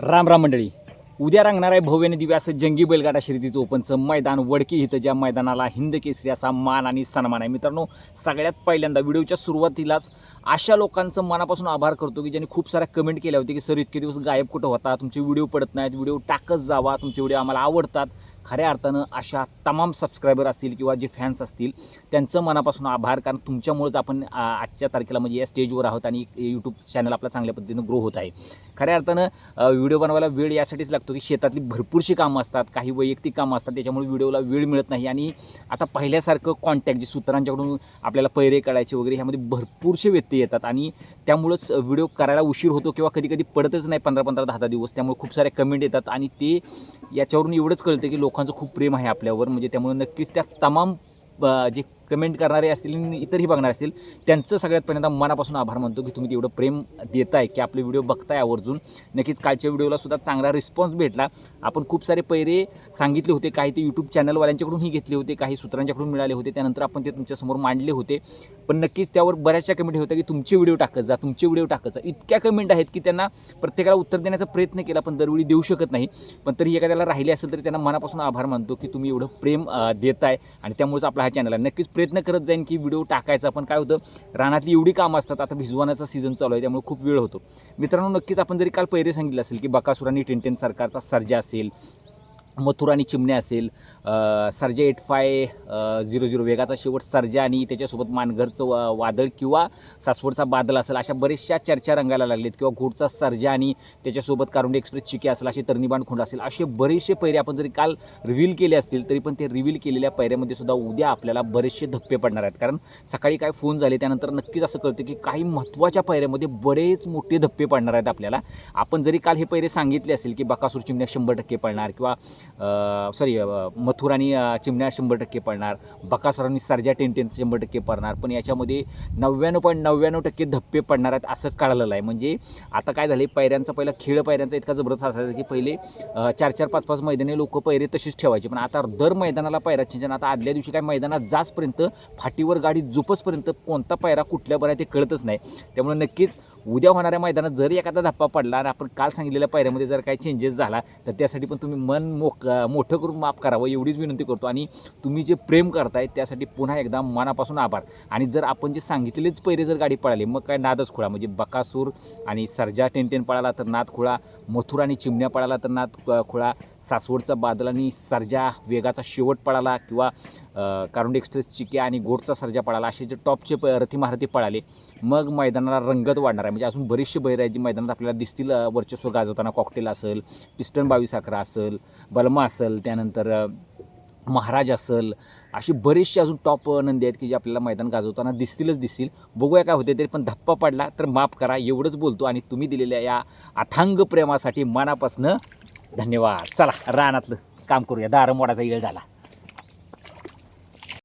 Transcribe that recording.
राम राम मंडळी. उद्या रंगणार आहे भव्य आणि दिव्य असं जंगी बैलगाडा शर्यतीचं ओपनचं मैदान. वडकी इथं ज्या मैदानाला हिंद केसरी असा मान आणि सन्मान आहे. मित्रांनो सगळ्यात पहिल्यांदा व्हिडिओच्या सुरुवातीलाच अशा लोकांचं मनापासून आभार करतो की ज्यांनी खूप साऱ्या कमेंट केल्या होत्या की सर इतके दिवस गायब कुठं होता? तुमचे व्हिडिओ पडत नाहीत व्हिडिओ टाकत जावा तुमचे व्हिडिओ आम्हाला आवडतात. खऱ्या अर्थानं अशा तमाम सबस्क्रायबर असतील किंवा जे फॅन्स असतील त्यांचं मनापासून आभार. कारण तुमच्यामुळेच आपण आजच्या तारखेला म्हणजे या स्टेजवर आहोत आणि यूट्यूब चॅनल आपला चांगल्या पद्धतीनं ग्रो होत आहे. खऱ्या अर्थानं व्हिडिओ बनवायला वेळ यासाठीच लागतो की शेतातली भरपूरशी कामं असतात काही वैयक्तिक कामं असतात त्याच्यामुळे व्हिडिओला वेळ मिळत नाही. आणि आता पहिल्यासारखं कॉन्टॅक्ट जे सूत्रांच्याकडून आपल्याला पैरे काढायचे वगैरे ह्यामध्ये भरपूरसे व्यत्यय येतात. आणि त्यामुळंच व्हिडिओ करायला उशीर होतो किंवा कधी कधी पडतच नाही पंधरा पंधरा दहा दहा दिवस. त्यामुळे खूप सारे कमेंट येतात. आणि ते याच्यावरून एवढंच कळतं की लोक लोकांचं खूप प्रेम आहे आपल्यावर. म्हणजे त्यामुळे नक्कीच त्या तमाम जे कमेंट करणारे असतील आणि इतरही बघणार असतील त्यांचं सगळ्यात पहिल्यांदा मनापासून आभार मानतो की तुम्ही तेवढं प्रेम देताय की आपले व्हिडिओ बघताय आवर्जून. नक्कीच कालच्या व्हिडिओला सुद्धा चांगला रिस्पॉन्स भेटला. आपण खूप सारे पैरे सांगितले होते काही ते यूट्यूब चॅनलवाल्यांच्याकडूनही घेतले होते काही सूत्रांच्याकडून मिळाले होते. त्यानंतर आपण ते तुमच्यासमोर मांडले होते. पण नक्कीच त्यावर बऱ्याचशा कमेंट होत्या की तुमचे व्हिडिओ टाकत जा तुमचे व्हिडिओ टाकत जा. इतक्या कमेंट आहेत की त्यांना प्रत्येकाला उत्तर देण्याचा प्रयत्न केला पण दरवेळी देऊ शकत नाही. पण तरी एखाद्याला राहिले असेल तरी त्यांना मनापासून आभार मानतो की तुम्ही एवढं प्रेम देत देताय. आणि त्यामुळेच आपला हा चॅनल आहे. नक्कीच प्रयत्न करत जाईन की व्हिडिओ टाकायचा पण काय होतं रानातली एवढी कामं असतात. आता भिजवानाचा सीझन चालू आहे त्यामुळे खूप वेळ होतो. मित्रांनो नक्कीच आपण जरी काल पैरे सांगितलं असेल की बकासूर आणि टेन सरकारचा सर्जा असेल मथुर आणि चिमण्या असेल Sarja eight five zero zero वेगाचा शेवट सर्जा आणि त्याच्यासोबत मानघरचं वादळ किंवा सासवडचा बादल असेल अशा बऱ्याचशा चर्चा रंगायला लागलेत. किंवा घोडचा सर्जा आणि त्याच्यासोबत कारुंडे एक्सप्रेस चिके असेल असे तरणीबाण खुंड असेल असे बरेचसे पैरे आपण जरी काल रिव्हील केले असतील तरी पण ते रिव्हील केलेल्या पैऱ्यामध्ये सुद्धा उद्या आपल्याला बरेचसे धप्पे पडणार आहेत. कारण सकाळी काय फोन झाले त्यानंतर नक्कीच असं कळतं की काही महत्त्वाच्या पैऱ्यामध्ये बरेच मोठे धप्पे पडणार आहेत आपल्याला. आपण जरी काल हे पैरे सांगितले असेल की बकासूर चिमण्या शंभर टक्के पडणार किंवा सॉरी मथुर आणि चिमण्या शंभर टक्के पडणार बकासरांनी सर्जा टेन टेन शंभर टक्के पडणार पण याच्यामध्ये नव्याण्णव पॉईंट नव्याण्णव टक्के धप्पे पडणार आहेत असं कळलेलं आहे. म्हणजे आता काय झालं पैऱ्यांचा पहिला खेळ पैऱ्यांचा इतका जबरदस्त असायचा की पहिले चार चार पाच पाच मैदानी लोक पैरे तशीच ठेवायचे. पण आता दर मैदानाला पायरा चेंज आता आदल्या दिवशी काय मैदानात जाचपर्यंत फाटीवर गाडी झोपसपर्यंत कोणता पायरा कुठल्या बरं ते कळतच नाही. त्यामुळे नक्कीच उद्या होणाऱ्या मैदानात जर एखादा धप्पा पडला आणि आपण काल सांगितलेल्या पायऱ्यामध्ये जर काही चेंजेस झाला तर त्यासाठी पण तुम्ही मन मोक मोठं करून माफ करावं एवढीच विनंती करतो. आणि तुम्ही जे प्रेम करताय त्यासाठी पुन्हा एकदा मनापासून आभार. आणि जर आपण जे सांगितलेलेच पैरे जर गाडी पळाली मग काय नादच खुळा. म्हणजे बकासूर आणि सर्जा टेन टेन पळाला तर नाद खुळा. मथुर आणि चिमण्या पळाला तर नाद खुळा सासवडचा बादल आणि सर्जा वेगाचा शेवट पळाला किंवा अ, कारुंडे एक्सप्रेस चिके आणि गोडचा सर्जा पळाला असे जे टॉपचे प रथी महारथी पळाले मग मैदानाला रंगत वाढणार आहे. म्हणजे अजून बरेचसे बैर आहेत जे मैदानात आपल्याला दिसतील वर्चस्व गाजवताना कॉकटेल असेल पिस्टन बावीस अकरा असेल बलमा असेल त्यानंतर महाराज असेल अशी बरेचसे अजून टॉप नंदी आहेत की जे आपल्याला मैदान गाजवताना दिसतीलच दिसतील. बघूया काय होते तरी पण धप्पा पडला तर माफ करा एवढंच बोलतो आणि तुम्ही दिलेल्या या अथांग प्रेमासाठी मनापासनं धन्यवाद. चला रानातलं काम करूया दारं मोडाचा झाला.